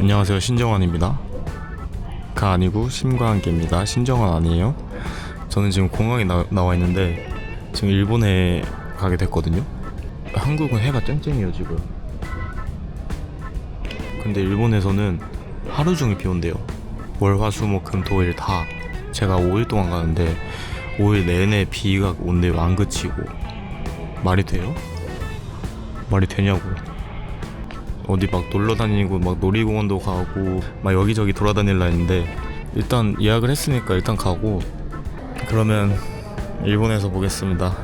안녕하세요. 신정환입니다. 가 아니고 심과 함께입니다. 신정환 아니에요? 저는 지금 공항에 나, 나와 있는데 지금 일본에 가게 됐거든요. 한국은 해가 쨍쨍해요 지금. 근데 일본에서는 하루 종일 비 온대요. 월화수목금 토일 다 제가 5일 동안 가는데 5일 내내 비가 온대요 안 그치고. 말이 돼요? 말이 되냐고 어디 막 놀러 다니고 막 놀이공원도 가고 막 여기저기 돌아다닐라 했는데 일단 예약을 했으니까 일단 가고 그러면 일본에서 보겠습니다.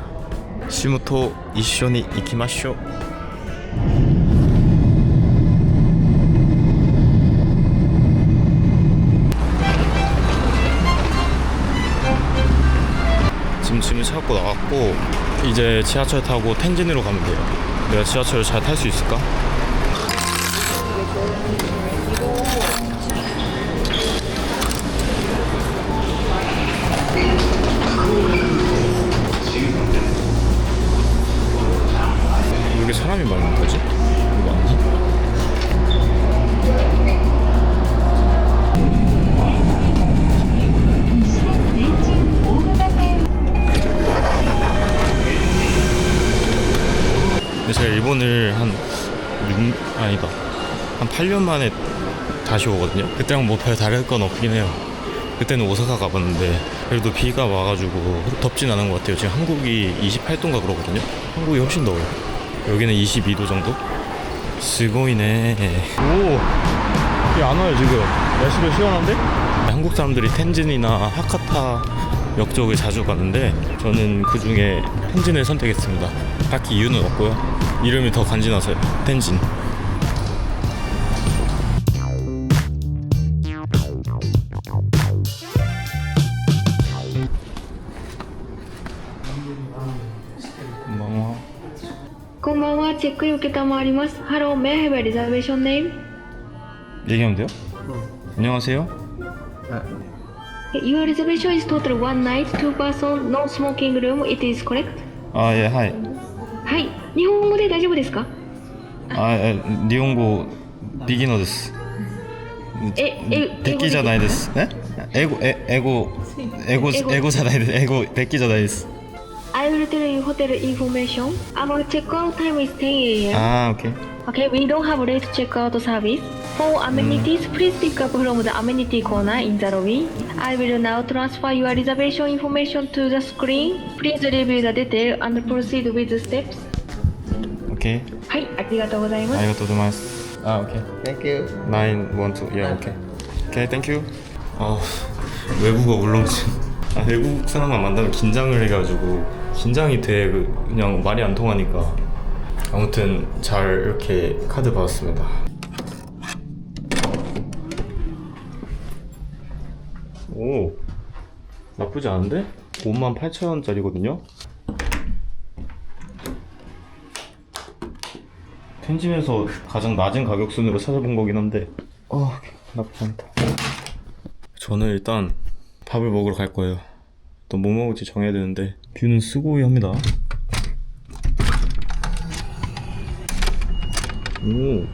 시무토 이쇼니 이키마쇼. 지금 짐을 찾고 나왔고 이제 지하철 타고 텐진으로 가면 돼요. 내가 지하철을 잘탈 수 있을까? 제가 일본을 한 6, 아니다. 한 8년 만에 다시 오거든요. 그때랑 뭐 별 다를 건 없긴 해요. 그때는 오사카 가봤는데 그래도 비가 와가지고 덥진 않은 것 같아요. 지금 한국이 28도인가 그러거든요. 한국이 훨씬 더워요. 여기는 22도 정도? 스고이네. 오, 비 안 와요 지금. 날씨도 시원한데? 한국 사람들이 텐진이나 하카타 역적을 자주 봤는데 저는 그 중에 텐진을 선택했습니다. 딱히 이유는 없고요. 이름이 더 간지나서요. 텐진. 고마워. 체크 요기타마리마스. 하로 메헤베 리자베이션 네임. 얘기하면 돼요? 어. 안녕하세요. 아, 네. Your reservation is total one night, two person, no smoking room. It is correct? あ、いや、はい。はい。日本語で大丈夫ですかあ、日本語、ビギノです。え、え、できじゃないです。え英語、え、英語、英語、英語じゃないです。英語、できじゃないです。I will tell you hotel information. Our checkout time is 10 a.m. Ah, okay. OK we don't have late checkout service. For amenities, please pick up from the amenity corner in the lobby. I will now transfer your reservation information to the screen. Please review the detail and proceed with the steps. オッケーはい、ありがとうございまありす。がとうございますあオッケー Thank you. 9 1 2 yeah okay okay thank you 어 외국어 울렁증 아, 외국 사람만 만나면 긴장을 해가지고 긴장이 돼 그- 그냥 말이 안 통하니까 아무튼 잘 이렇게 카드 받았습니다 오, 나쁘지 않은데? 58,000원짜리거든요? 텐진에서 가장 낮은 가격 순으로 찾아본 거긴 한데. 어 나쁘지 않다. 저는 일단 밥을 먹으러 갈 거예요. 또 뭐 먹을지 정해야 되는데. 뷰는 스고이 합니다. 오.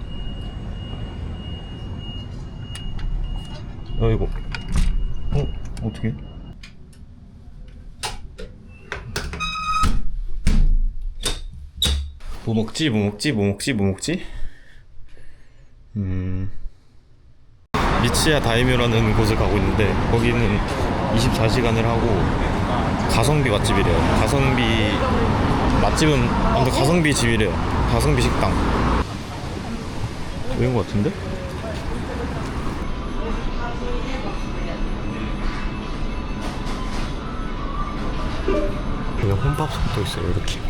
야, 이거 어? 어떻게? 뭐 먹지? 뭐 먹지? 뭐 먹지? 뭐 먹지? 음 미치야 다이묘라는 곳을 가고 있는데 거기는 24시간을 하고 가성비 맛집이래요. 가성비 맛집은 아무튼 가성비 집이래요. 가성비 식당. 이런 거 같은데? 혼밥석도 있어요. 이렇게.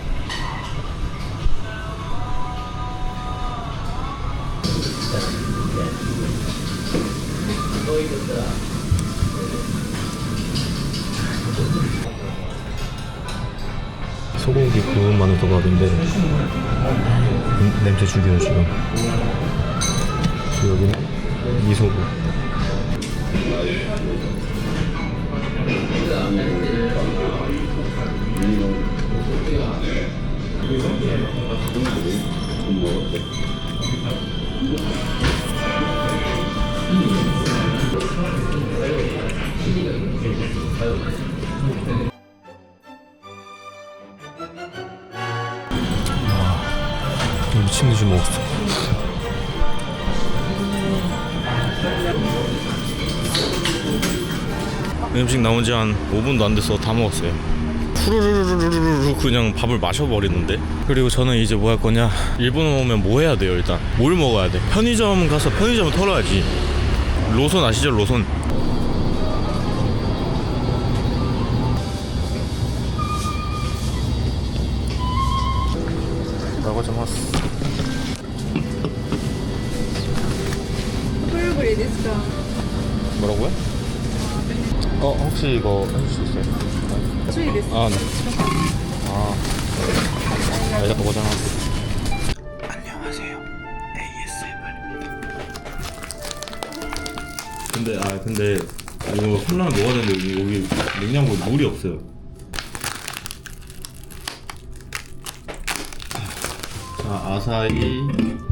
소고기 구운 마늘덮밥인데 음, 냄새 죽여요 지금 여기는 미소고 미친 듯이 먹었어. 음식 나온 지 한 5분도 안 돼서 다 먹었어요. 푸르르르르르르 그냥 밥을 마셔버리는데 그리고 저는 이제 뭐 할 거냐 일본 오면 뭐 해야 돼요 일단 뭘 먹어야 돼 편의점 가서 편의점 털어야지 로손 아시죠 로손 나가자 마스 これぐらいですか 뭐라고요? 어 혹시 이거 해줄 수 있어요? 수익 있어. 아 네. 아. 아 이거 보잖아. 안녕하세요. ASMR입니다. 근데 아 근데 이거 콜라는 뭐가 되는데 여기, 여기 냉장고에 물이 없어요. 자 아사히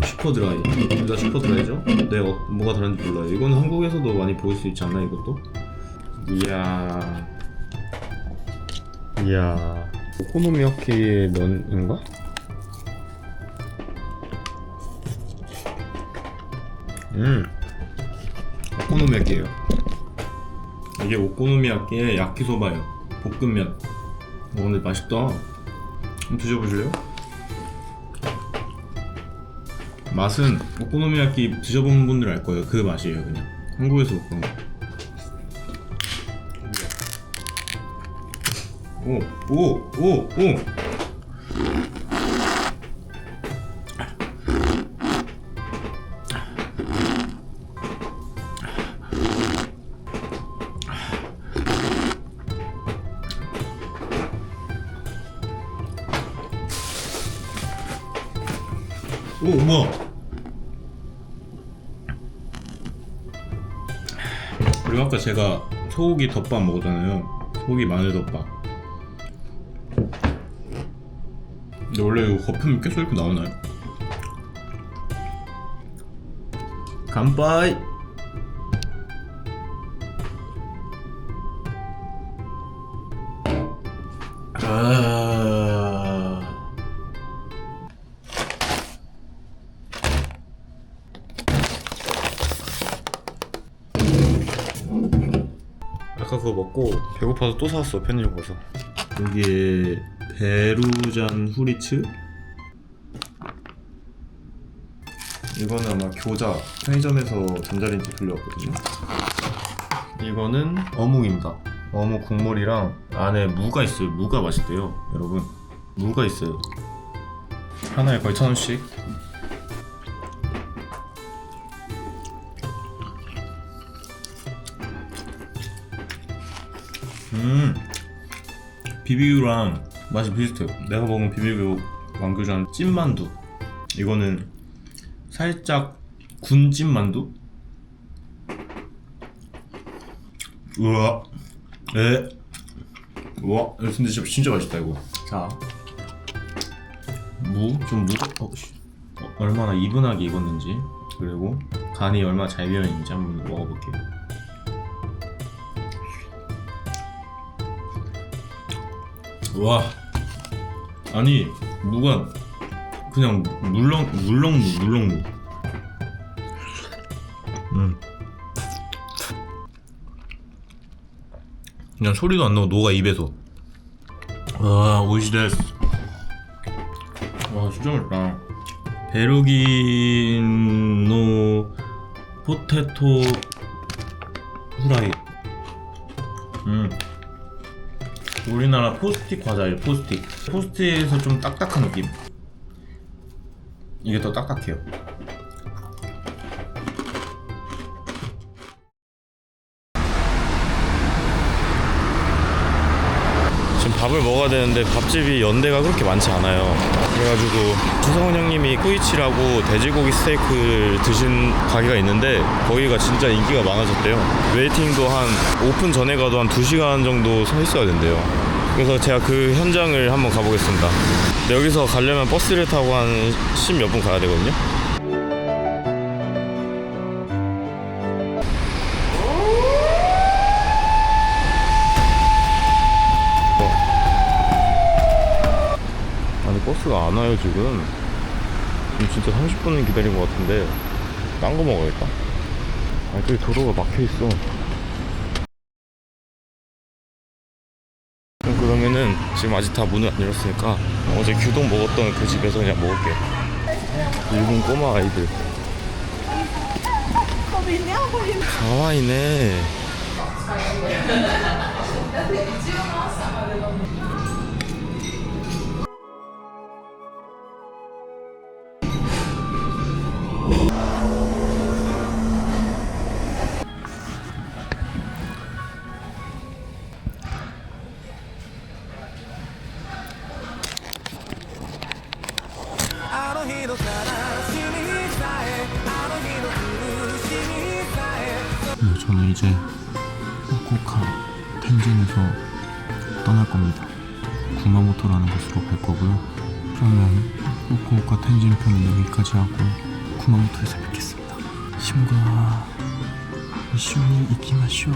슈퍼 드라이. 둘다 슈퍼 드라이죠? 네 어, 뭐가 다른지 몰라요. 이건 한국에서도 많이 볼수 있지 않나 이것도? 이야. 이야. 오코노미야키의 면인가? 음. 오코노미야키예요. 이게 오코노미야키의 야키소바예요. 볶음면. 어, 근데 맛있다. 한번 드셔보실래요? 맛은 오코노미야키 드셔본 분들 알 거예요. 그 맛이에요 그냥. 한국에서 그런 거 오, 오, 오, 오. 오, 뭐야? 그리고 아까 제가 소고기 덮밥 먹었잖아요. 소고기 마늘 덮밥. 근데 원래 이거 거품이 계속 이렇게 나오나요? 간빠이. 아... 아까 그거 먹고 배고파서 또 사왔어 편의점 가서. 여기에 베루잔 후리츠? 이거는 아마 교자 편의점에서 전자레인지 돌려왔거든요. 이거는 어묵입니다. 어묵 국물이랑 안에 무가 있어요. 무가 맛있대요 여러분. 무가 있어요. 하나에 거의 천 원씩. 음. 비비유랑 맛이 비슷해요. 내가 먹은 비비유 왕교장 찐만두. 이거는 살짝 군 찐만두. 우와, 에, 우와, 이거 근데 진짜, 진짜 맛있다 이거. 자, 무 좀 무거, 어, 씨. 어, 얼마나 이분하게 익었는지 그리고 간이 얼마나 잘 배어 있는지 한번 먹어볼게요. 와 아니 무가 그냥 물렁 물렁무 물렁 무 음. 그냥 소리도 안 나고 녹아 입에서. 와 오이시데스. 와 진짜 맛있다. 베르기노 포테토 후라이. 음 우리나라 포스틱 과자예요 포스틱. 포스틱에서 좀 딱딱한 느낌. 이게 더 딱딱해요 밥을 먹어야 되는데 밥집이 연대가 그렇게 많지 않아요. 그래가지고 주성훈 형님이 꾸이치라고 돼지고기 스테이크를 드신 가게가 있는데 거기가 진짜 인기가 많아졌대요. 웨이팅도 한 오픈 전에 가도 한 2시간 정도 서 있어야 된대요. 그래서 제가 그 현장을 한번 가보겠습니다. 여기서 가려면 버스를 타고 한 10몇 분 가야 되거든요 안 와요 지금. 지금 진짜 30분은 기다린 것 같은데 딴 거 먹어야겠다. 아 저기 도로가 막혀있어. 그러면은 지금 아직 다 문을 안 열었으니까 어제 규동 먹었던 그 집에서 그냥 먹을게요 일본 꼬마 아이들. 가와이네 네, 텐진에서 떠날 겁니다. 구마모토라는 곳으로 갈 거고요. 그러면 후쿠오카 텐진 편은 여기까지 하고 구마모토에서 뵙겠습니다. 신과 이슈니 이키마쇼.